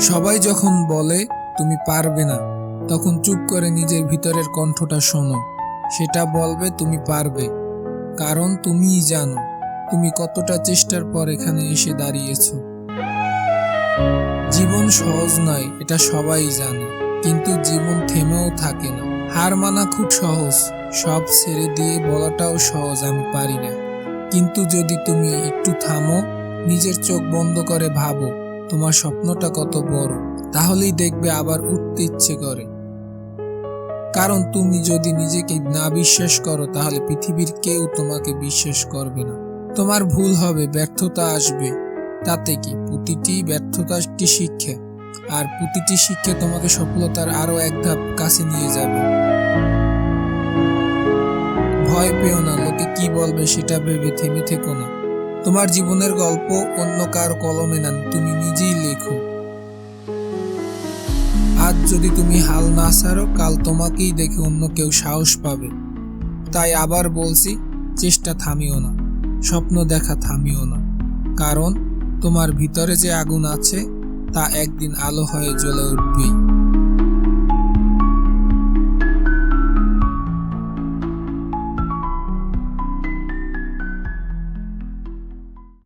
সবাই যখন বলে, তুমি পারবে না, তখন চুপ করে নিজের ভিতরের কণ্ঠটা শোনো। সেটা বলবে, তুমি পারবে। কারণ তুমিই জানো, তুমি কতটা চেষ্টার পর এখানে এসে দাঁড়িয়েছ। জীবন সহজ নয়, এটা সবাই জানে। কিন্তু জীবন থেমেও থাকে না। হার মানা খুব সহজ, সব ছেড়ে দিয়ে বলাটাও সহজ, আমি পারি না। কিন্তু যদি তুমি একটু থামো, নিজের চোখ বন্ধ করে ভাবো তোমার স্বপ্নটা কত বড়, তাহলেই দেখবে আবার উঠতে ইচ্ছে করে। কারণ তুমি যদি নিজেকে না বিশ্বাস করো, তাহলে পৃথিবীর কেউ তোমাকে বিশ্বাস করবে না। তোমার ভুল হবে, ব্যর্থতা আসবে। তাতে কি? প্রতিটি ব্যর্থতা একটি শিক্ষা। আর প্রতিটি শিক্ষা তোমাকে সফলতার আরও এক ধাপ কাছে নিয়ে যাবে। ভয় পেও না, লোকে কি বলবে সেটা ভেবে থেমে থেকো না। তোমার জীবনের গল্প অন্য কার কলমে না তুমি নিজেই আজ যদি তুমি হাল না ছাড়ো, কাল তোমাকেই দেখে অন্য কেউ সাহস পাবে। তাই আবার বলছি, চেষ্টা থামিও না, স্বপ্ন দেখা থামিও না। কারণ তোমার ভিতরে যে আগুন আছে, তা একদিন আলো হয়ে জ্বলে উঠবেই।